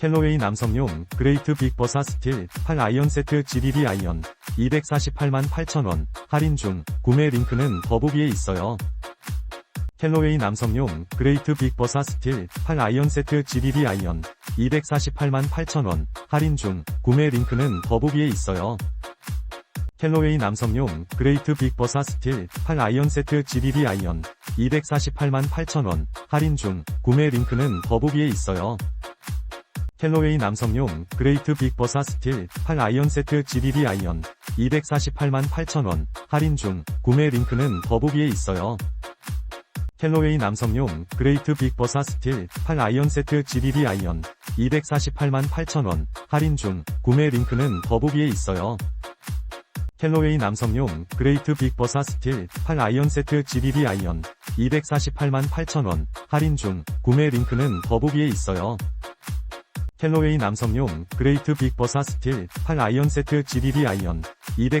캘로웨이 남성용 그레이트 빅 버사 스틸 8 아이언 세트 GBB 아이언 248만 8천원 할인 중 구매 링크는 더보기에 있어요. 캘로웨이 남성용 그레이트 빅 버사 스틸 8 아이언 세트 GBB 아이언 248만 8천원 할인 중 구매 링크는 더보기에 있어요. 캘로웨이 남성용 그레이트 빅 버사 스틸 8 아이언 세트 GBB 아이언 248만 8천원 할인 중 구매 링크는 더보기에 있어요. 캘로웨이 남성용 그레이트 빅버사 스틸 8 아이언 세트 GBB 아이언 248만 8천원 할인 중 구매 링크는 더보기에 있어요. 캘로웨이 남성용 그레이트 빅버사 스틸 8 아이언 세트 GBB 아이언 248만 8천원 할인 중 구매 링크는 더보기에 있어요. 캘로웨이 남성용 그레이트 빅버사 스틸 8 아이언 세트 GBB 아이언 248만 8천원 할인 중 구매 링크는 더보기에 있어요. 캘로웨이 남성용 그레이트 빅 버사 스틸 8 아이언 세트 GBB 아이언 200